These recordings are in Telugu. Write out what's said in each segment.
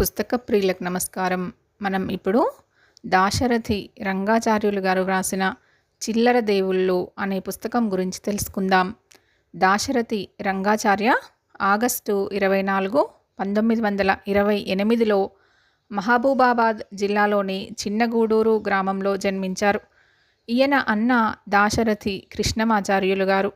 పుస్తక ప్రియులకు నమస్కారం. మనం ఇప్పుడు దాశరథి రంగాచార్యులు గారు వ్రాసిన చిల్లర దేవుళ్ళు అనే పుస్తకం గురించి తెలుసుకుందాం. దాశరథి రంగాచార్య ఆగస్టు ఇరవై నాలుగు పంతొమ్మిది వందల ఇరవై ఎనిమిదిలో మహబూబాబాద్ జిల్లాలోని చిన్నగూడూరు గ్రామంలో జన్మించారు. ఈయన అన్న దాశరథి కృష్ణమాచార్యులు గారు.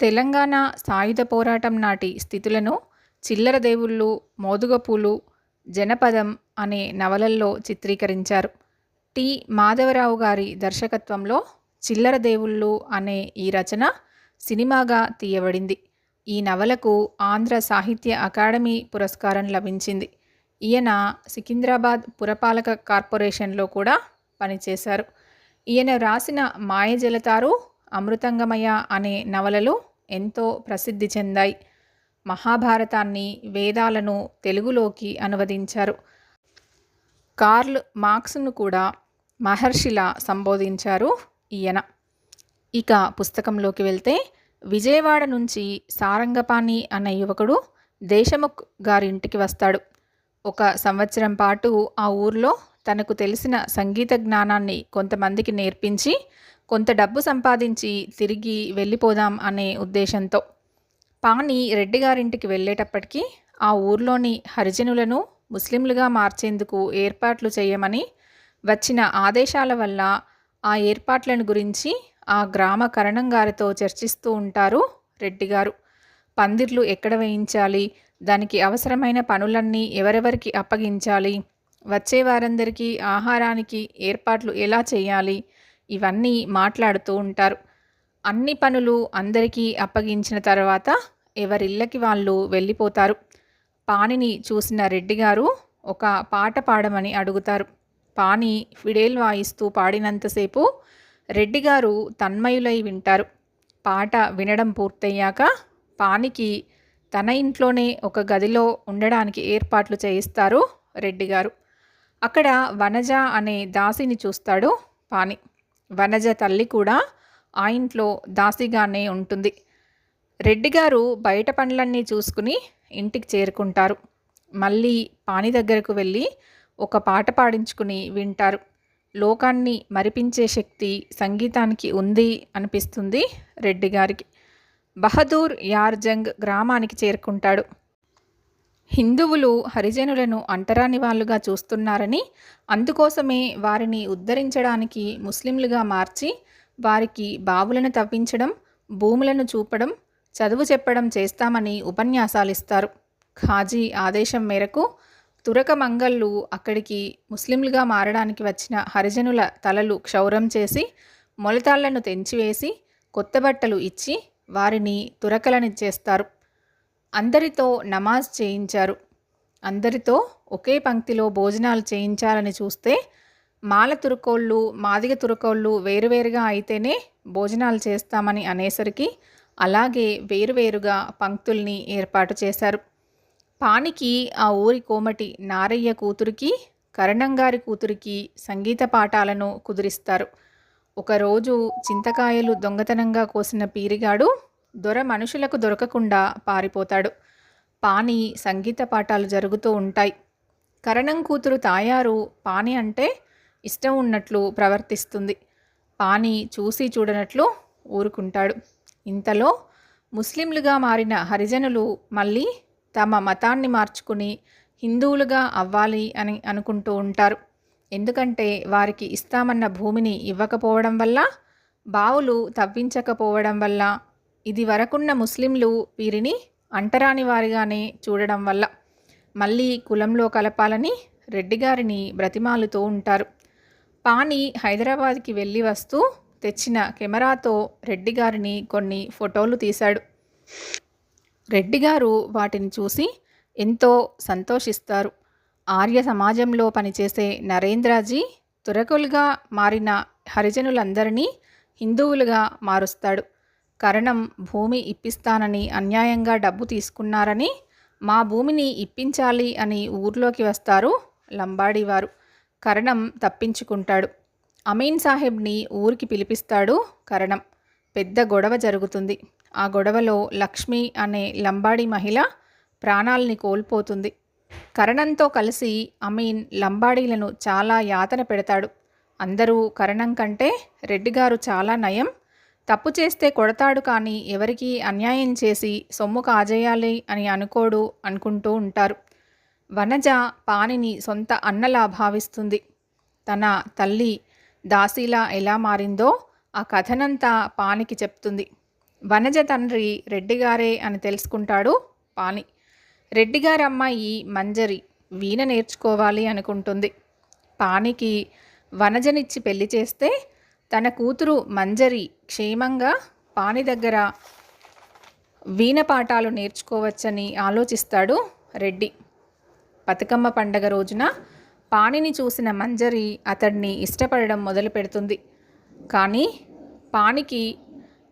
తెలంగాణ సాయుధ పోరాటం నాటి స్థితులను చిల్లర దేవుళ్ళు మోదుగపూలు జనపదం అనే నవలల్లో చిత్రీకరించారు. టి. మాధవరావు గారి దర్శకత్వంలో చిల్లర దేవుళ్ళు అనే ఈ రచన సినిమాగా తీయబడింది. ఈ నవలకు ఆంధ్ర సాహిత్య అకాడమీ పురస్కారం లభించింది. ఈయన సికింద్రాబాద్ పురపాలక కార్పొరేషన్లో కూడా పనిచేశారు. ఈయన రాసిన మాయజలతారు అమృతంగమయ అనే నవలలు ఎంతో ప్రసిద్ధి చెందాయి. మహాభారతాన్ని వేదాలను తెలుగులోకి అనువదించారు. కార్ల్ మార్క్స్ను కూడా మహర్షిలా సంబోధించారు ఈయన. ఇక పుస్తకంలోకి వెళ్తే విజయవాడ నుంచి సారంగపాణి అనే యువకుడు దేశముఖ్ గారి ఇంటికి వస్తాడు. ఒక సంవత్సరం పాటు ఆ ఊర్లో తనకు తెలిసిన సంగీత జ్ఞానాన్ని కొంతమందికి నేర్పించి కొంత డబ్బు సంపాదించి తిరిగి వెళ్ళిపోదాం అనే ఉద్దేశంతో పాని రెడ్డి గారింటికి వెళ్ళేటప్పటికీ ఆ ఊర్లోని హరిజనులను ముస్లింలుగా మార్చేందుకు ఏర్పాట్లు చేయమని వచ్చిన ఆదేశాల వల్ల ఆ ఏర్పాట్లను గురించి ఆ గ్రామ కరణం గారితో చర్చిస్తూ ఉంటారు రెడ్డి గారు. పందిర్లు ఎక్కడ వేయించాలి? దానికి అవసరమైన పనులన్నీ ఎవరెవరికి అప్పగించాలి? వచ్చే వారందరికీ ఆహారానికి ఏర్పాట్లు ఎలా చేయాలి? ఇవన్నీ మాట్లాడుతూ ఉంటారు. అన్ని పనులు అందరికీ అప్పగించిన తర్వాత ఎవరిళ్ళకి వాళ్ళు వెళ్ళిపోతారు. పానిని చూసిన రెడ్డి గారు ఒక పాట పాడమని అడుగుతారు. పాని ఫిడేల్ వాయిస్తూ పాడినంతసేపు రెడ్డి గారు తన్మయులై వింటారు. పాట వినడం పూర్తయ్యాక పానికి తన ఇంట్లోనే ఒక గదిలో ఉండడానికి ఏర్పాట్లు చేయిస్తారు రెడ్డి గారు. అక్కడ వనజ అనే దాసిని చూస్తాడు పాని వనజ తల్లి కూడా ఆ ఇంట్లో దాసిగానే ఉంటుంది. రెడ్డి గారు బయట పనులన్నీ చూసుకుని ఇంటికి చేరుకుంటారు. మళ్ళీ పాని దగ్గరకు వెళ్ళి ఒక పాట పాడించుకుని వింటారు. లోకాన్ని మరిపించే శక్తి సంగీతానికి ఉంది అనిపిస్తుంది రెడ్డి గారికి. బహదూర్ యార్జంగ్ గ్రామానికి చేరుకుంటాడు. హిందువులు హరిజనులను అంటరాని వాళ్ళుగా చూస్తున్నారని అందుకోసమే వారిని ఉద్ధరించడానికి ముస్లింలుగా మార్చి వారికి బావులను తవ్వించడం భూములను చూపడం చదువు చెప్పడం చేస్తామని ఉపన్యాసాలు ఇస్తారు. ఖాజీ ఆదేశం మేరకు తురక మంగళ్ళు అక్కడికి ముస్లింలుగా మారడానికి వచ్చిన హరిజనుల తలలు క్షౌరం చేసి మొలతాళ్ళను తెంచివేసి కొత్త బట్టలు ఇచ్చి వారిని తురకలనిచ్చేస్తారు అందరితో నమాజ్ చేయించారు. అందరితో ఒకే పంక్తిలో భోజనాలు చేయించాలని చూస్తే మాల తురుకోళ్ళు మాదిగ తురుకోళ్ళు వేరువేరుగా అయితేనే భోజనాలు చేస్తామని అనేసరికి అలాగే వేరువేరుగా పంక్తుల్ని ఏర్పాటు చేశారు. పానికి ఆ ఊరి కోమటి నారయ్య కూతురికి కరణంగారి కూతురికి సంగీత పాఠాలను కుదిరిస్తారు. ఒకరోజు చింతకాయలు దొంగతనంగా కోసిన పీరిగాడు దొర మనుషులకు దొరకకుండా పారిపోతాడు. పాని సంగీత పాఠాలు జరుగుతూ ఉంటాయి. కరణం కూతురు తాయారు పాని అంటే ఇష్టం ఉన్నట్లు ప్రవర్తిస్తుంది. పాని చూసి చూడనట్లు ఊరుకుంటాడు. ఇంతలో ముస్లింలుగా మారిన హరిజనులు మళ్ళీ తమ మతాన్ని మార్చుకుని హిందువులుగా అవ్వాలి అని అనుకుంటూ ఉంటారు. ఎందుకంటే వారికి ఇస్తామన్న భూమిని ఇవ్వకపోవడం వల్ల బావులు తవ్వించకపోవడం వల్ల ఇది వరకున్న ముస్లింలు వీరిని అంటరాని వారిగానే చూడడం వల్ల. మళ్ళీ కులంలో కలపాలని రెడ్డిగారిని బ్రతిమాలుతూ ఉంటారు. పాని హైదరాబాద్కి వెళ్ళి వస్తూ తెచ్చిన కెమెరాతో రెడ్డి గారిని కొన్ని ఫోటోలు తీశాడు. రెడ్డి గారు వాటిని చూసి ఎంతో సంతోషిస్తారు. ఆర్య సమాజంలో పనిచేసే నరేంద్రాజీ తురకులుగా మారిన హరిజనులందరినీ హిందువులుగా మారుస్తాడు. కరణం భూమి ఇప్పిస్తానని అన్యాయంగా డబ్బు తీసుకున్నారని మా భూమిని ఇప్పించాలి అని ఊర్లోకి వస్తారు లంబాడీవారు. కరణం తప్పించుకుంటాడు. అమీన్ సాహెబ్ని ఊరికి పిలిపిస్తాడు కరణం. పెద్ద గొడవ జరుగుతుంది. ఆ గొడవలో లక్ష్మి అనే లంబాడి మహిళ ప్రాణాల్ని కోల్పోతుంది. కరణంతో కలిసి అమీన్ లంబాడీలను చాలా యాతన పెడతాడు. అందరూ కరణం కంటే రెడ్డిగారు చాలా నయం. తప్పు చేస్తే కొడతాడు కానీ ఎవరికీ అన్యాయం చేసి సొమ్ము కాజేయాలి అని అనుకోడు అనుకుంటూ ఉంటారు. వనజ పానిని సొంత అన్నలా భావిస్తుంది. తన తల్లి దాసీలా ఎలా మారిందో ఆ కథనంతా పానికి చెప్తుంది. వనజ తండ్రి రెడ్డిగారే అని తెలుసుకుంటాడు పాని రెడ్డిగారి అమ్మాయి మంజరి వీణ నేర్చుకోవాలి అనుకుంటుంది. పానికి వనజనిచ్చి పెళ్ళి చేస్తే తన కూతురు మంజరి క్షేమంగా పాని దగ్గర వీణ పాఠాలు నేర్చుకోవచ్చని ఆలోచిస్తాడు రెడ్డి. బతుకమ్మ పండగ రోజున పాణిని చూసిన మంజరి అతడిని ఇష్టపడడం మొదలు పెడుతుంది. కానీ పాణికి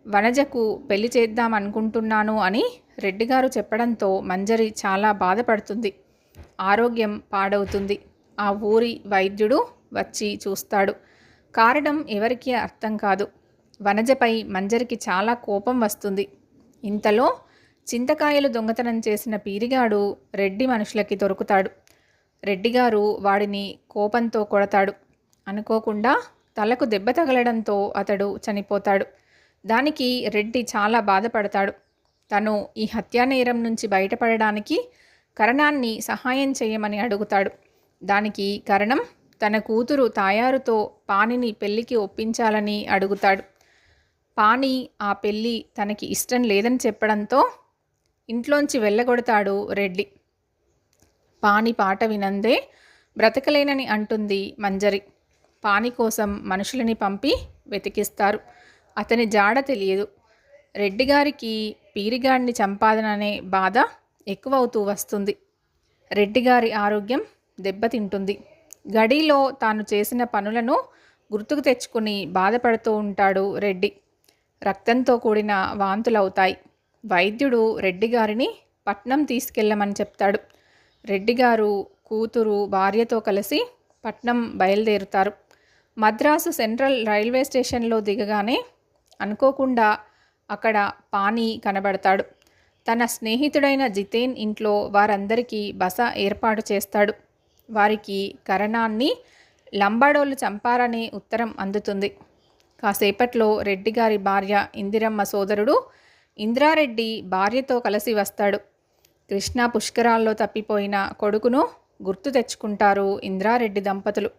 వనజకు పెళ్ళి చేద్దాం అనుకుంటున్నాను అని రెడ్డిగారు చెప్పడంతో మంజరి చాలా బాధపడుతుంది. ఆరోగ్యం పాడవుతుంది. ఆ ఊరి వైద్యుడు వచ్చి చూస్తాడు. కారణం ఎవరికీ అర్థం కాదు. వనజపై మంజరికి చాలా కోపం వస్తుంది. ఇంతలో చింతకాయలు దొంగతనం చేసిన పీరిగాడు రెడ్డి మనుషులకి దొరుకుతాడు. రెడ్డిగారు వాడిని కోపంతో కొడతాడు. అనుకోకుండా తలకు దెబ్బ తగలడంతో అతడు చనిపోతాడు. దానికి రెడ్డి చాలా బాధపడతాడు. తను ఈ హత్యానేరం నుంచి బయటపడడానికి కరణాన్ని సహాయం చేయమని అడుగుతాడు. దానికి కరణం తన కూతురు తాయారుతో పానిని పెళ్ళికి ఒప్పించాలని అడుగుతాడు. పాని ఆ పెళ్ళి తనకి ఇష్టం లేదని చెప్పడంతో ఇంట్లోంచి వెళ్ళగొడతాడు రెడ్డి. పాని పాట వినందే బ్రతకలేనని అంటుంది మంజరి. పాని కోసం మనుషులని పంపి వెతికిస్తారు. అతని జాడ తెలియదు. రెడ్డిగారికి పీరిగాడిని చంపాదననే బాధ ఎక్కువవుతూ వస్తుంది. రెడ్డిగారి ఆరోగ్యం దెబ్బతింటుంది. గడిలో తాను చేసిన పనులను గుర్తుకు తెచ్చుకుని బాధపడుతూ ఉంటాడు రెడ్డి. రక్తంతో కూడిన వాంతులవుతాయి. వైద్యుడు రెడ్డి గారిని పట్నం తీసుకెళ్ళమని చెప్తాడు. రెడ్డి గారు కూతురు భార్యతో కలిసి పట్నం బయలుదేరుతారు. మద్రాసు సెంట్రల్ రైల్వే స్టేషన్లో దిగగానే అనుకోకుండా అక్కడ పానీ కనబడతాడు. తన స్నేహితుడైన జితేన్ ఇంట్లో వారందరికీ బస ఏర్పాటు చేస్తాడు. వారికి కరణాన్ని లంబాడోళ్ళు చంపారనే ఉత్తరం అందుతుంది. కాసేపట్లో రెడ్డి గారి భార్య ఇందిరమ్మ సోదరుడు ఇంద్రారెడ్డి భార్యతో కలిసి వస్తాడు. కృష్ణ పుష్కరాల్లో తప్పిపోయిన కొడుకును గుర్తు తెచ్చుకుంటారు ఇంద్రారెడ్డి దంపతులు.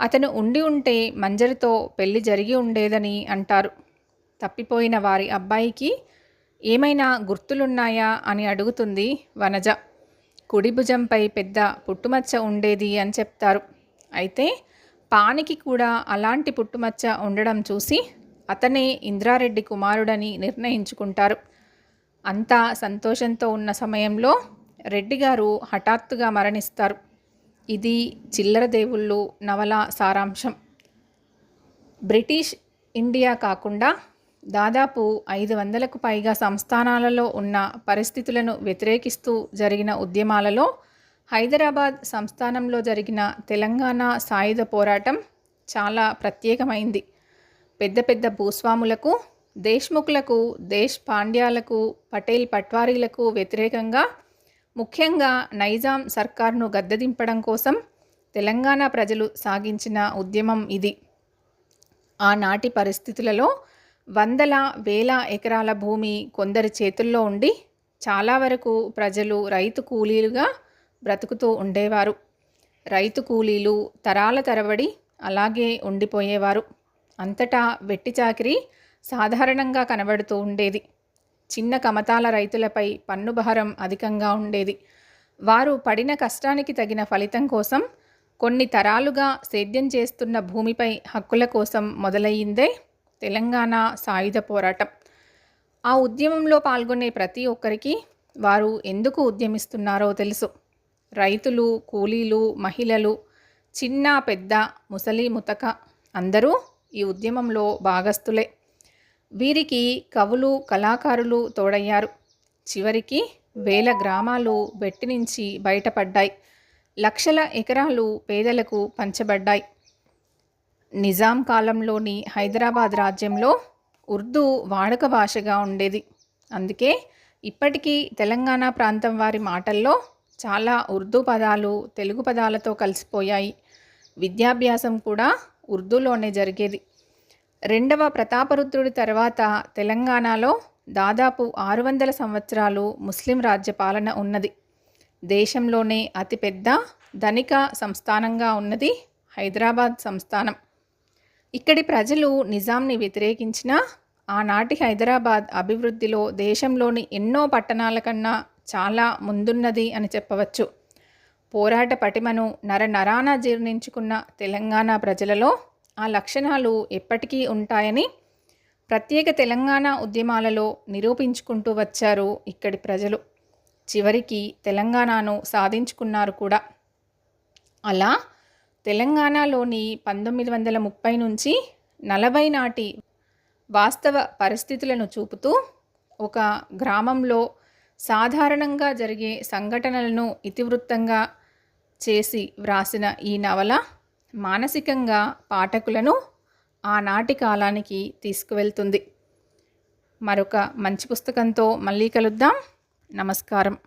అతను ఉండి ఉంటే మంజరితో పెళ్ళి జరిగి ఉండేదని అంటారు. తప్పిపోయిన వారి అబ్బాయికి ఏమైనా గుర్తులున్నాయా అని అడుగుతుంది వనజ. కుడి భుజంపై పెద్ద పుట్టుమచ్చ ఉండేది అని చెప్తారు. అయితే పానికి కూడా అలాంటి పుట్టుమచ్చ ఉండడం చూసి అతనే ఇంద్రారెడ్డి కుమారుడని నిర్ణయించుకుంటారు. అంతా సంతోషంతో ఉన్న సమయంలో రెడ్డి గారు హఠాత్తుగా మరణిస్తారు. ఇది చిల్లర దేవుళ్ళు నవల సారాంశం. బ్రిటిష్ ఇండియా కాకుండా దాదాపు ఐదు వందలకు పైగా సంస్థానాలలో ఉన్న పరిస్థితులను వ్యతిరేకిస్తూ జరిగిన ఉద్యమాలలో హైదరాబాద్ సంస్థానంలో జరిగిన తెలంగాణ సాయుధ పోరాటం చాలా ప్రత్యేకమైంది. పెద్ద పెద్ద భూస్వాములకు దేశ్ముఖులకు దేశ్ పాండ్యాలకు పటేల్ పట్వారీలకు వ్యతిరేకంగా ముఖ్యంగా నైజాం సర్కార్ను గద్దెదింపడం కోసం తెలంగాణ ప్రజలు సాగించిన ఉద్యమం ఇది. ఆనాటి పరిస్థితులలో వందల వేల ఎకరాల భూమి కొందరి చేతుల్లో ఉండి చాలా వరకు ప్రజలు రైతు కూలీలుగా బ్రతుకుతూ ఉండేవారు. రైతు కూలీలు తరాల తరబడి అలాగే ఉండిపోయేవారు. అంతటా వెట్టి చాకిరి సాధారణంగా కనబడుతూ ఉండేది. చిన్న కమతాల రైతులపై పన్నుభారం అధికంగా ఉండేది. వారు పడిన కష్టానికి తగిన ఫలితం కోసం కొన్ని తరాలుగా సేద్యం చేస్తున్న భూమిపై హక్కుల కోసం మొదలయ్యిందే తెలంగాణ సాయుధ పోరాటం. ఆ ఉద్యమంలో పాల్గొనే ప్రతి ఒక్కరికి వారు ఎందుకు ఉద్యమిస్తున్నారో తెలుసు. రైతులు కూలీలు మహిళలు చిన్న పెద్ద ముసలి ముతక అందరూ ఈ ఉద్యమంలో భాగస్థులే. వీరికి కవులు కళాకారులు తోడయ్యారు. చివరికి వేల గ్రామాలు బెట్టి నుంచి బయటపడ్డాయి. లక్షల ఎకరాలు పేదలకు పంచబడ్డాయి. నిజాం కాలంలోని హైదరాబాద్ రాజ్యంలో ఉర్దూ వాడుక భాషగా ఉండేది. అందుకే ఇప్పటికీ తెలంగాణ ప్రాంతం వారి మాటల్లో చాలా ఉర్దూ పదాలు తెలుగు పదాలతో కలిసిపోయాయి. విద్యాభ్యాసం కూడా ఉర్దూలోనే జరిగేది. రెండవ ప్రతాపరుద్రుడి తర్వాత తెలంగాణలో దాదాపు ఆరు వందల సంవత్సరాలు ముస్లిం రాజ్య పాలన ఉన్నది. దేశంలోనే అతిపెద్ద ధనిక సంస్థానంగా ఉన్నది హైదరాబాద్ సంస్థానం. ఇక్కడి ప్రజలు నిజాంని వ్యతిరేకించిన ఆనాటి హైదరాబాద్ అభివృద్ధిలో దేశంలోని ఎన్నో పట్టణాల కన్నా చాలా ముందున్నది అని చెప్పవచ్చు. పోరాట పటిమను నరనరాన జీర్ణించుకున్న తెలంగాణ ప్రజలలో ఆ లక్షణాలు ఎప్పటికీ ఉంటాయని ప్రత్యేక తెలంగాణ ఉద్యమాలలో నిరూపించుకుంటూ వచ్చారు ఇక్కడి ప్రజలు. చివరికి తెలంగాణను సాధించుకున్నారు కూడా. అలా తెలంగాణలోని పంతొమ్మిది వందల ముప్పై నుంచి నలభై నాటి వాస్తవ పరిస్థితులను చూపుతూ ఒక గ్రామంలో సాధారణంగా జరిగే సంఘటనలను ఇతివృత్తంగా చేసి వ్రాసిన ఈ నవల మానసికంగా పాఠకులను ఆనాటి కాలానికి తీసుకువెళ్తుంది. మరొక మంచి పుస్తకంతో మళ్ళీ కలుద్దాం. నమస్కారం.